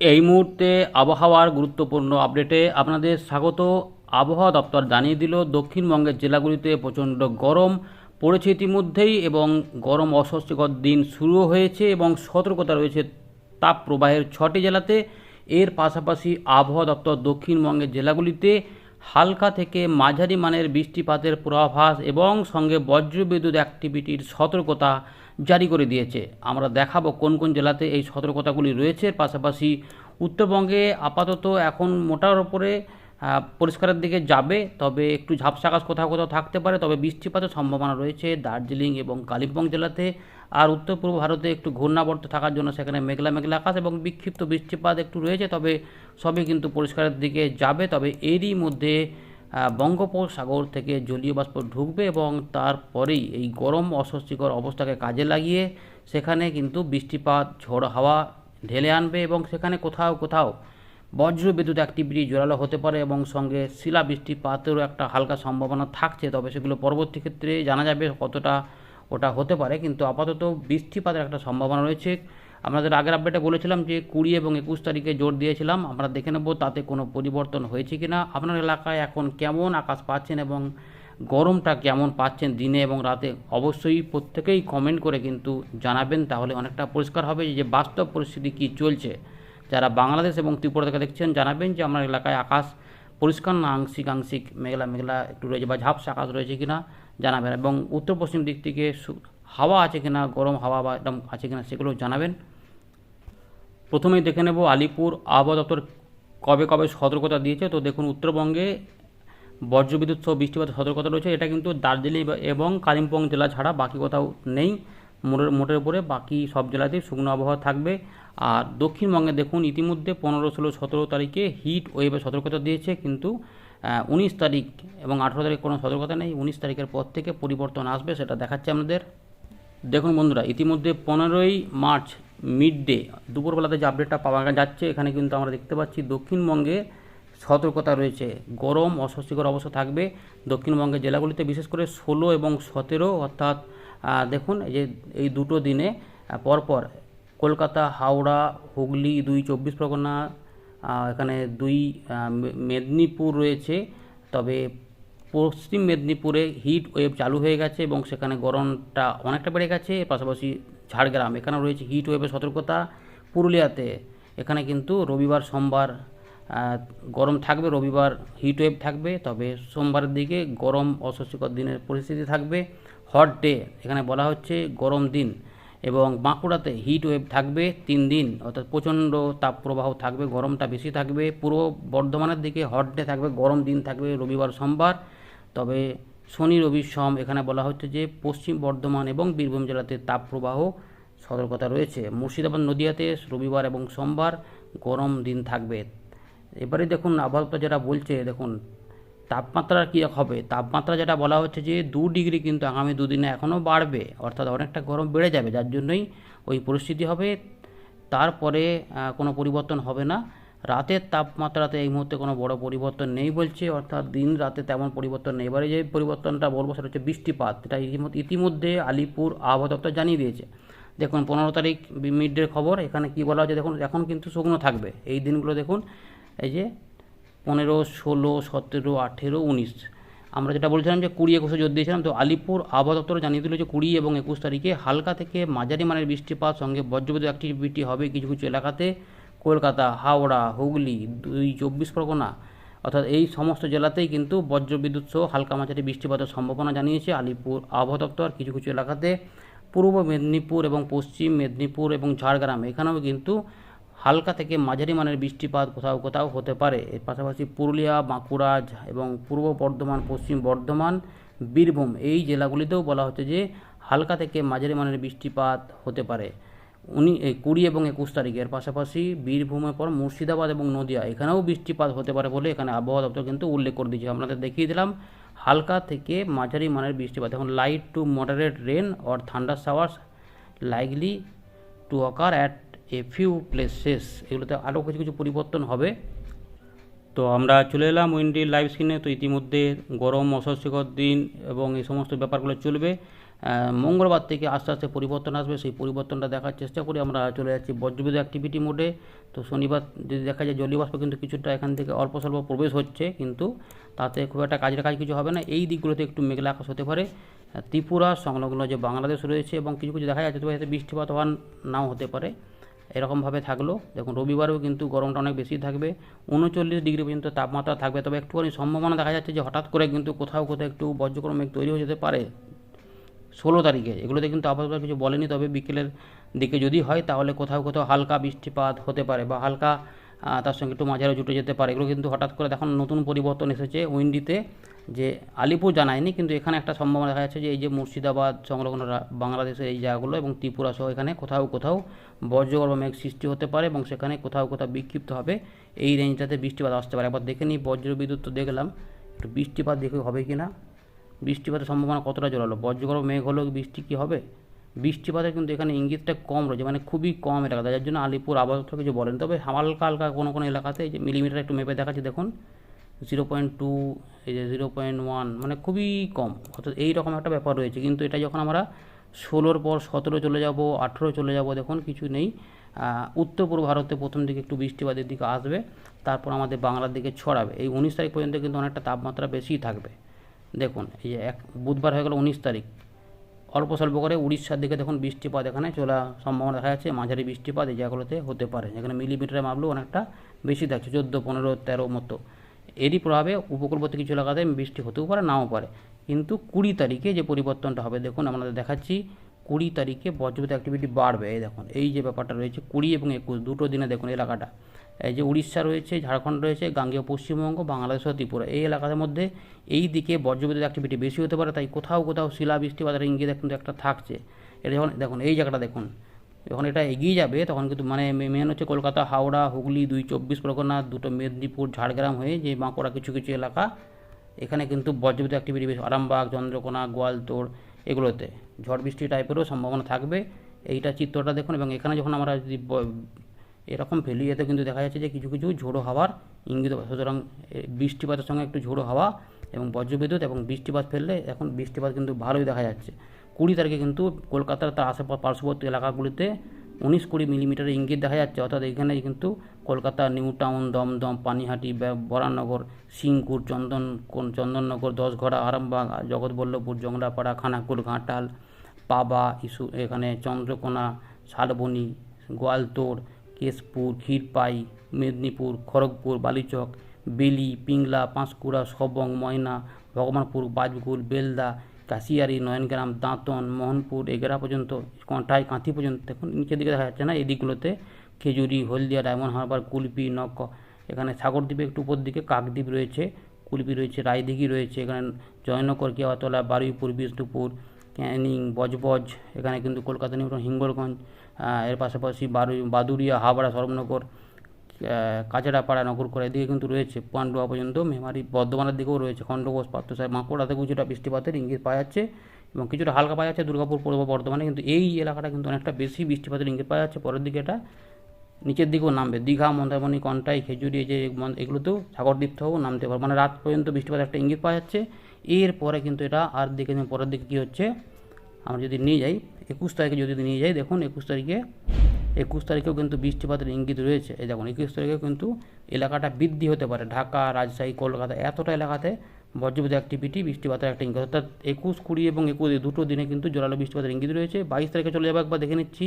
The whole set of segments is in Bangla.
এই মুহূর্তে আবহাওয়ার গুরুত্বপূর্ণ আপডেটে আপনাদের স্বাগত। আবহাওয়া দপ্তর জানিয়ে দিল, দক্ষিণবঙ্গের জেলাগুলিতে প্রচণ্ড গরম পড়েছে ইতিমধ্যেই এবং গরম অস্বস্তিকর দিন শুরু হয়েছে এবং সতর্কতা রয়েছে তাপ প্রবাহের ছটি জেলাতে। এর পাশাপাশি আবহাওয়া দপ্তর দক্ষিণবঙ্গের জেলাগুলিতে হালকা থেকে মাঝারি মানের বৃষ্টিপাতের পূর্বাভাস এবং সঙ্গে বজ্রবিদ্যুৎ অ্যাক্টিভিটির সতর্কতা জারি করে দিয়েছে। আমরা দেখাবো কোন কোন জেলাতে এই সতর্কতাগুলি রয়েছে। পাশাপাশি উত্তরবঙ্গে আপাতত এখন মোটার ওপরে পরিষ্কারের দিকে যাবে, তবে একটু ঝাপসা আকাশ কোথাও কোথাও থাকতে পারে। তবে বৃষ্টিপাতের সম্ভাবনা রয়েছে দার্জিলিং এবং কালিম্পং জেলাতে। আর উত্তর পূর্ব ভারতে একটু ঘূর্ণাবর্ত থাকার জন্য সেখানে মেঘলা মেঘলা আকাশ এবং বিক্ষিপ্ত বৃষ্টিপাত একটু রয়েছে, তবে সবই কিন্তু পরিষ্কারের দিকে যাবে। তবে এরই মধ্যে বঙ্গোপসাগর থেকে জলীয় বাষ্প ঢুকবে এবং তারপরেই এই গরম অস্বস্তিকর অবস্থাকে কাজে লাগিয়ে সেখানে কিন্তু বৃষ্টিপাত, ঝড় হাওয়া ঢেলে আনবে এবং সেখানে কোথাও কোথাও বজ্র বিদ্যুৎ অ্যাক্টিভিটি জোরালো হতে পারে এবং সঙ্গে শিলা বৃষ্টিপাতেরও একটা হালকা সম্ভাবনা থাকছে। তবে সেগুলো পরবর্তী ক্ষেত্রে জানা যাবে কতটা ওটা হতে পারে, কিন্তু আপাতত বৃষ্টিপাতের একটা সম্ভাবনা রয়েছে। আমাদের আগের আপডেটে বলেছিলাম যে কুড়ি এবং একুশ তারিখে জোর দিয়েছিলাম, আমরা দেখে নেব তাতে কোনো পরিবর্তন হয়েছে কি না আপনার এলাকায় এখন কেমন আকাশ পাচ্ছেন এবং গরমটা কেমন পাচ্ছেন দিনে এবং রাতে? অবশ্যই প্রত্যেকেই কমেন্ট করে কিন্তু জানাবেন, তাহলে অনেকটা পরিষ্কার হবে যে বাস্তব পরিস্থিতি কী চলছে। যারা বাংলাদেশ এবং ত্রিপুরা থেকে দেখছেন, জানাবেন যে আমার এলাকায় আকাশ পরিষ্কার না আংশিক আংশিক মেঘলা মেঘলা, একটু রয়েছে বা ঝাপসা আকাশ রয়েছে কিনা। জানাবেন এবং উত্তর পশ্চিম দিক থেকে হাওয়া আছে কিনা, গরম হাওয়া বা আছে কিনা সেগুলো জানাবেন। প্রথমেই দেখে নেব আলিপুর আবহাওয়া দপ্তর কবে কবে সতর্কতা দিয়েছে। তো দেখুন, উত্তরবঙ্গে বজ্রবিদ্যুৎ সহ বৃষ্টিপাতের সতর্কতা রয়েছে। এটা কিন্তু দার্জিলিং এবং কালিম্পং জেলা ছাড়া বাকি কোথাও নেই। মোটের মোটের উপরে বাকি সব জেলাতেই শুকনো আবহাওয়া থাকবে। আর দক্ষিণবঙ্গে দেখুন, ইতিমধ্যে পনেরো, ষোলো, সতেরো তারিখে হিট ওয়েভের সতর্কতা দিয়েছে। কিন্তু উনিশ তারিখ এবং আঠেরো তারিখ কোনো সতর্কতা নেই, উনিশ তারিখের পর থেকে পরিবর্তন আসবে, সেটা দেখাচ্ছে আমাদের দেখুন বন্ধুরা, ইতিমধ্যে পনেরোই মার্চ মিড ডে দুপুরবেলাতে যে আপডেটটা পাওয়া যাচ্ছে, এখানে কিন্তু আমরা দেখতে পাচ্ছি দক্ষিণবঙ্গে সতর্কতা রয়েছে। গরম, অস্বস্তিকর অবস্থা থাকবে দক্ষিণবঙ্গের জেলাগুলিতে, বিশেষ করে ষোলো এবং সতেরো, অর্থাৎ দেখুন এই যে, এই দুটো দিনে, পরপর কলকাতা, হাওড়া, হুগলি, দুই চব্বিশ পরগনা এখানে দুই মেদিনীপুর রয়েছে, তবে পশ্চিম মেদিনীপুরে হিট ওয়েভ চালু হয়ে গেছে এবং সেখানে গরমটা অনেকটা বেড়ে গেছে পাশাপাশি ঝাড়গ্রাম, এখানেও রয়েছে হিট ওয়েভের সতর্কতা। পুরুলিয়াতে এখানে কিন্তু রবিবার, সোমবার গরম থাকবে, রবিবার হিট ওয়েভ থাকবে, তবে সোমবারের দিকে গরম অস্বস্তিকর দিনের পরিস্থিতি থাকবে। হট ডে এখানে বলা হচ্ছে গরম দিন। এবং বাঁকুড়াতে হিট ওয়েভ থাকবে তিন দিন, অর্থাৎ প্রচণ্ড তাপপ্রবাহ থাকবে, গরমটা বেশি থাকবে। পূর্ব বর্ধমানের দিকে হট ডে থাকবে, গরম দিন থাকবে রবিবার, সোমবার। তবে শনি, রবি, সোম এখানে বলা হচ্ছে যে পশ্চিম বর্ধমান এবং বীরভূম জেলাতে তাপপ্রবাহ সতর্কতা রয়েছে। মুর্শিদাবাদ নদিয়াতে রবিবার এবং সোমবার গরম দিন থাকবে। এবারে দেখুন আবহাওয়া যেটা বলছে, দেখুন তাপমাত্রা কী হবে? তাপমাত্রা যেটা বলা হচ্ছে যে দু ডিগ্রি কিন্তু আগামী দুদিনে এখনও বাড়বে, অর্থাৎ অনেকটা গরম বেড়ে যাবে, যার জন্যই ওই পরিস্থিতি হবে। তারপরে কোনো পরিবর্তন হবে না। রাতের তাপমাত্রাতে এই মুহূর্তে কোনো বড় পরিবর্তন নেই বলছে, অর্থাৎ দিন রাতে তেমন পরিবর্তন নেই। এবারে যে পরিবর্তনটা বলব সেটা হচ্ছে বৃষ্টিপাত। এটা ইতিমধ্যে ইতিমধ্যে আলিপুর আবহাওয়া দপ্তর জানিয়ে দিয়েছে। দেখুন, পনেরো তারিখ মিড খবর, এখানে কি বলা হচ্ছে দেখুন, এখন কিন্তু শুকনো থাকবে। এই দিনগুলো দেখুন, এই যে পনেরো, ষোলো, সতেরো, আঠেরো, উনিশ। আমরা যেটা বলছিলাম যে কুড়ি একুশে জোর দিয়েছিলাম, তো আলিপুর আবহাওয়া দপ্তর জানিয়ে দিল যে কুড়ি এবং একুশ তারিখে হালকা থেকে মাঝারি মানের বৃষ্টিপাত, সঙ্গে বজ্রবিদ্যুৎ অ্যাক্টিভিটি হবে কিছু কিছু এলাকাতে। কলকাতা, হাওড়া, হুগলি, দুই, চব্বিশ পরগনা, অর্থাৎ এই সমস্ত জেলাতেই কিন্তু বজ্রবিদ্যুৎ সহ হালকা মাঝারি বৃষ্টিপাতের সম্ভাবনা জানিয়েছে আলিপুর আবহাওয়া দপ্তর কিছু কিছু এলাকাতে। পূর্ব মেদিনীপুর এবং পশ্চিম মেদিনীপুর এবং ঝাড়গ্রাম, এখানেও কিন্তু হালকা থেকে মাঝারি মানের বৃষ্টিপাত কোথাও কোথাও হতে পারে। এর পাশাপাশি পুরুলিয়া, বাঁকুড়া, এবং পূর্ব বর্ধমান, পশ্চিম বর্ধমান, বীরভূম এই জেলাগুলিতেও বলা হচ্ছে যে হালকা থেকে মাঝারি মানের বৃষ্টিপাত হতে পারে। উনি কুড়ি এবং একুশ তারিখের পাশাপাশি বীরভূমের পর মুর্শিদাবাদ এবং নদিয়া এখানেও বৃষ্টিপাত হতে পারে বলে এখানে আবহাওয়া দপ্তর কিন্তু উল্লেখ করে দিয়েছে। আপনাদের দেখিয়ে দিলাম, হালকা থেকে মাঝারি মানের বৃষ্টিপাত। এখন light to moderate rain or thunder showers likely to occur at a few places এগুলোতে আরও কিছু কিছু পরিবর্তন হবে। তো আমরা চলে এলাম উইন্ডি লাইভ স্ক্রিনে। তো ইতিমধ্যে গরম, অস্বস্তিকর দিন এবং এই সমস্ত ব্যাপারগুলো চলবে। মঙ্গলবার থেকে আস্তে আস্তে পরিবর্তন আসবে। সেই পরিবর্তনটা দেখার চেষ্টা করি আমরা চলে যাচ্ছি বজ্রবিদ্যুৎ অ্যাক্টিভিটি মোডে তো শনিবার যদি দেখা যায় জলীয় বাষ্প কিন্তু কিছুটা এখান থেকে অল্প স্বল্প প্রবেশ হচ্ছে, কিন্তু তাতে খুব একটা কাজের কাজ কিছু হবে না। এই দিকগুলোতে একটু মেঘলা আকাশ হতে পারে। ত্রিপুরা, সংলগ্ন যে বাংলাদেশ রয়েছে এবং কিছু কিছু দেখা যাচ্ছে, তবে বৃষ্টিপাত হওয়ার নাও হতে পারে। এরকমভাবে থাকল। দেখুন, রবিবারেও কিন্তু গরমটা অনেক বেশি থাকবে। উনচল্লিশ ডিগ্রি পর্যন্ত তাপমাত্রা থাকবে। তবে একটুখানি সম্ভাবনা দেখা যাচ্ছে যে, হঠাৎ করে কিন্তু কোথাও কোথাও একটু বজ্রকর্ম তৈরি হয়ে যেতে পারে ষোলো তারিখে। এগুলোতে কিন্তু আপাতত কিছু বলেনি। তবে বিকেলের দিকে যদি হয়, তাহলে কোথাও কোথাও হালকা বৃষ্টিপাত হতে পারে বা হালকা তার সঙ্গে একটু মাঝারে জুটে যেতে পারে। এগুলো কিন্তু হঠাৎ করে দেখুন, নতুন পরিবর্তন এসেছে উইন্ডিতে। যে আলিপুর জানায়নি, কিন্তু এখানে একটা সম্ভাবনা দেখা যাচ্ছে যে এই যে মুর্শিদাবাদ সংলগ্ন বাংলাদেশের এই জায়গাগুলো এবং ত্রিপুরা সহ এখানে কোথাও কোথাও বজ্রগর্ভ মেঘ সৃষ্টি হতে পারে এবং সেখানে কোথাও কোথাও বিক্ষিপ্ত হবে। এই রেঞ্জটাতে বৃষ্টিপাত আসতে পারে। একবার দেখে নিই বজ্র বিদ্যুৎ তো দেখলাম। একটু বৃষ্টিপাত দেখে হবে কি না? বৃষ্টিপাতের সম্ভাবনা কতটা জোরালো? বজ্রগর্ভ মেঘ হলেও বৃষ্টি কি হবে? বৃষ্টিপাতের কিন্তু এখানে ইঙ্গিতটা কম রয়েছে মানে খুবই কম এলাকাতে। যার জন্য আলিপুর আবহাওয়া কিছু বলেন। তবে হালকা হালকা কোনো কোনো এলাকাতে এই যে মিলিমিটার একটু মেপে দেখাচ্ছে, দেখুন। জিরো পয়েন্ট টু, এই যে জিরো পয়েন্ট ওয়ান মানে খুবই কম। অর্থাৎ এই রকম একটা ব্যাপার রয়েছে। কিন্তু এটা যখন আমরা ষোলোর পর সতেরো চলে যাব, আঠেরো চলে যাব, দেখুন কিছু নেই। উত্তর পূর্ব ভারতে প্রথম দিকে একটু বৃষ্টিপাতের দিকে আসবে, তারপর আমাদের বাংলার দিকে ছড়াবে। এই উনিশ তারিখ পর্যন্ত কিন্তু অনেকটা তাপমাত্রা বেশিই থাকবে। দেখুন, এই যে এক, বুধবার হয়ে গেল উনিশ তারিখ। অল্প স্বল্প করে উড়িষ্যার দিকে দেখুন বৃষ্টিপাত এখানে চলা সম্ভাবনা দেখা যাচ্ছে। মাঝারি বৃষ্টিপাত এই জায়গাগুলোতে হতে পারে, যেখানে মিলিমিটারে মাপলেও অনেকটা বেশি থাকছে, চোদ্দ, পনেরো, তেরো মতো। এরই প্রভাবে উপকূলবর্তী কিছু এলাকাতে বৃষ্টি হতেও পারে, নাও পারে। কিন্তু কুড়ি তারিখে যে পরিবর্তনটা হবে, দেখুন আপনাদের দেখাচ্ছি, কুড়ি তারিখে বজ্রপাত অ্যাক্টিভিটি বাড়বে। এই দেখুন, এই যে ব্যাপারটা রয়েছে, কুড়ি এবং একুশ, দুটো দিনে দেখুন এলাকাটা। এই যে উড়িষ্যা রয়েছে, ঝাড়খণ্ড রয়েছে, গাঙ্গেয় পশ্চিমবঙ্গ, বাংলাদেশ ও ত্রিপুরা। এই এলাকার মধ্যে এই দিকে বজ্রবিদ্যুৎ অ্যাক্টিভিটি বেশি হতে পারে, তাই কোথাও কোথাও শিলা বৃষ্টিপাতের ইঙ্গিত কিন্তু একটা থাকছে। এটা যখন দেখুন, এই জায়গাটা দেখুন যখন এটা এগিয়ে যাবে, তখন কিন্তু মানে মেন হচ্ছে কলকাতা, হাওড়া, হুগলি, দুই চব্বিশ পরগনা, দুটো মেদিনীপুর, ঝাড়গ্রাম হয়ে যে বাঁকুড়া কিছু কিছু এলাকা, এখানে কিন্তু বজ্রবিদ্যুৎ অ্যাক্টিভিটি বেশি, আরামবাগ, চন্দ্রকোনা, গোয়ালতোড় এগুলোতে। ঝড় বৃষ্টি টাইপেরও সম্ভাবনা থাকবে। এইটা চিত্রটা দেখুন এবং এখানে যখন আমরা যদি এরকম ফেলিয়েতে কিন্তু দেখা যাচ্ছে যে কিছু কিছু ঝোড়ো হাওয়ার ইঙ্গিত সুতরাং বৃষ্টিপাতের সঙ্গে একটু ঝোড়ো হাওয়া এবং বজ্রবিদ্যুৎ এবং বৃষ্টিপাত ফেললে এখন বৃষ্টিপাত কিন্তু ভালোই দেখা যাচ্ছে। কুড়ি তারিখে কিন্তু কলকাতার তার আশেপাশ পার্শ্ববর্তী এলাকাগুলিতে উনিশ কুড়ি মিলিমিটারের ইঙ্গিত দেখা যাচ্ছে। অর্থাৎ এখানে কিন্তু কলকাতা নিউ টাউন দমদম, পানিহাটি বরানগর সিংকুর চন্দন চন্দননগর, দশঘড়া, আরামবাগ, জগৎবল্লভপুর, জংড়াপাড়া, খানাকুল, ঘাটাল, পাবা ইস্যু এখানে চন্দ্রকোনা, শালবনি গোয়ালতোড় কেশপুর, ক্ষীরপাই, মেদিনীপুর, খড়গপুর, বালিচক, বেলি, পিংলা, পাঁশকুড়া, সবং, ময়না, ভগবানপুর, বাজগুল, বেলদা কাশিয়ারি, নয়নগ্রাম, দাঁতন, মোহনপুর, এগরা পর্যন্ত কন্টাই কাঁথি পর্যন্ত। দেখুন, নিচের দিকে দেখা যাচ্ছে না, এই দিকগুলোতে খেজুরি, হলদিয়া, ডায়মন্ড হারবার, কুলপি নক এখানে সাগরদ্বীপে একটু উপর দিকে কাকদ্বীপ রয়েছে, কুলপি রয়েছে, রায়দিঘি রয়েছে, এখানে জয়নগর, কেওয়াতলা, বারুইপুর, বিষ্ণুপুর, ক্যানিং, বজবজ, এখানে কিন্তু কলকাতা নিউটন হিঙ্গলগঞ্জ এর পাশাপাশি বারুই বাদুরিয়া হাবড়া সরবনগর কাঁচড়াপাড়া নগরকোড়া এদিকে কিন্তু রয়েছে পান্ডুয়া পর্যন্ত, মেমারি বর্ধমানের দিকেও রয়েছে খণ্ডঘোষ পাত্রসাহেব থেকে কিছুটা বৃষ্টিপাতের ইঙ্গিত পাওয়া যাচ্ছে এবং কিছুটা হালকা পাওয়া যাচ্ছে দুর্গাপুর পূর্ব বর্ধমানে, কিন্তু এই এলাকাটা কিন্তু অনেকটা বেশি বৃষ্টিপাতের ইঙ্গিত পাওয়া যাচ্ছে। পরের দিকে এটা নিচের দিকেও নামবে, দীঘা, মন্দারমণি, কন্টাই, খেজুরি যে এগুলোতেও সাগরদ্বীপ থেকেও নামতে পারে মানে রাত পর্যন্ত বৃষ্টিপাত একটা ইঙ্গিত পাওয়া যাচ্ছে। এরপরে কিন্তু এটা আর দিকে পরের দিকে কী হচ্ছে, আমরা যদি নিয়ে যাই, একুশ তারিখে যদি নিয়ে যাই, দেখুন একুশ তারিখে একুশ তারিখেও কিন্তু বৃষ্টিপাতের ইঙ্গিত রয়েছে। এই দেখুন, একুশ তারিখেও কিন্তু এলাকাটা বৃদ্ধি হতে পারে। ঢাকা, রাজশাহী, কলকাতা, এতটা এলাকাতে বজ্রবিদ্যুৎ অ্যাক্টিভিটি বৃষ্টিপাতের একটা ইঙ্গিত। অর্থাৎ একুশ, কুড়ি এবং একুশ দুটো দিনে কিন্তু জোরালো বৃষ্টিপাতের ইঙ্গিত রয়েছে। বাইশ তারিখে চলে যাব একবার দেখে নিচ্ছি।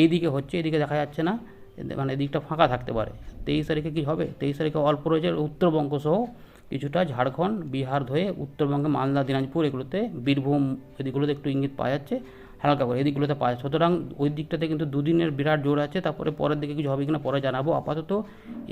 এই দিকে হচ্ছে, এদিকে দেখা যাচ্ছে না। মানে এদিকটা ফাঁকা থাকতে পারে। তেইশ তারিখে কি হবে? তেইশ তারিখে অল্প রয়েছে। উত্তরবঙ্গ সহ কিছুটা ঝাড়খণ্ড, বিহার ধয়ে উত্তরবঙ্গে মালদা, দিনাজপুর এগুলোতে বীরভূম এদিকগুলোতে একটু ইঙ্গিত পাওয়া যাচ্ছে। হালকা করে এদিকগুলোতে পাওয়া যায় সুতরাং ওই দিকটাতে কিন্তু দুদিনের বিরাট জোর আছে, তারপরে পরের দিকে কিছু হবে কিনা পরে জানাব। আপাতত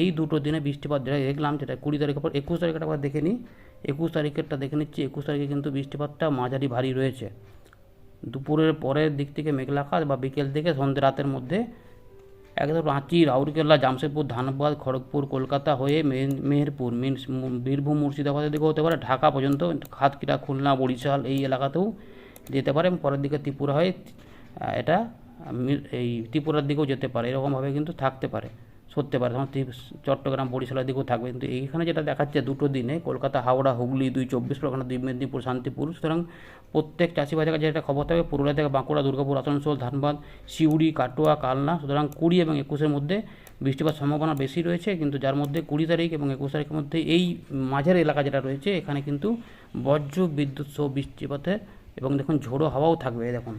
এই দুটো দিনে বৃষ্টিপাত যেটা দেখলাম যেটা কুড়ি তারিখের পর, একুশ তারিখটা আবার দেখে নিই। একুশ তারিখেরটা দেখে নিচ্ছি, একুশ তারিখে কিন্তু বৃষ্টিপাতটা মাঝারি ভারী রয়েছে। দুপুরের পরের দিক থেকে মেঘলা বা বিকেল থেকে সন্ধ্যে রাতের মধ্যে একদম রাঁচি রাউরকেল্লা জামশেদপুর, ধানবাদ, খড়গপুর, কলকাতা হয়ে মেহেরপুর মিনস বীরভূম, মুর্শিদাবাদের দিকে হতে পারে। ঢাকা পর্যন্ত খাতকিরা খুলনা, বরিশাল এই এলাকাতেও যেতে পারে এবং পরের দিকে ত্রিপুরা হয়ে এটা এই ত্রিপুরার দিকেও যেতে পারে, এরকমভাবে কিন্তু থাকতে পারে, সরতে পারে। ত্রিপুরা- চট্টগ্রাম বরিশালের দিকেও থাকবে, কিন্তু এইখানে যেটা দেখাচ্ছে দুটো দিনে, কলকাতা, হাওড়া, হুগলি, দুই চব্বিশ পরগনা, দুই মেদিনীপুর, শান্তিপুর। সুতরাং প্রত্যেক চাষিবাদের কাছে যেটা খবর থাকবে, পুরুলিয়া থেকে বাঁকুড়া, দুর্গাপুর, আসানসোল, ধানবাদ, সিউড়ি, কাটোয়া, কালনা, সুতরাং কুড়ি এবং একুশের মধ্যে বৃষ্টিপাত সম্ভাবনা বেশি রয়েছে, কিন্তু যার মধ্যে কুড়ি তারিখ এবং একুশ তারিখের মধ্যে এই মাঝের এলাকা যেটা রয়েছে, এখানে কিন্তু বজ্র, বিদ্যুৎ সহ বৃষ্টিপাতে এবং দেখুন ঝোড়ো হাওয়াও থাকবে দেখুন।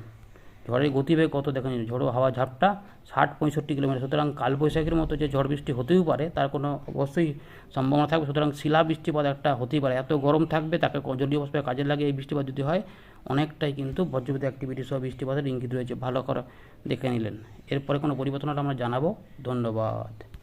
ঝড়ের গতিবেগ কত দেখেন, ঝোড়ো হাওয়া ঝাপটা ষাট পঁয়ষট্টি কিলোমিটার। সুতরাং কালবৈশাখীর মতো যে ঝড় বৃষ্টি হতেও পারে, তার কোনো অবশ্যই সম্ভাবনা থাকবে। সুতরাং শিলা বৃষ্টিপাত একটা হতেই পারে। এত গরম থাকবে, তাকে জলীয় বাষ্পে কাজে লাগে এই বৃষ্টিপাত যদি হয়, অনেকটাই কিন্তু বজ্রবিদ্যুৎ অ্যাক্টিভিটি সহ বৃষ্টিপাতের ইঙ্গিত রয়েছে। ভালো করে দেখে নিলেন। এরপরে কোনো পরিবর্তন আমরা জানাব। ধন্যবাদ।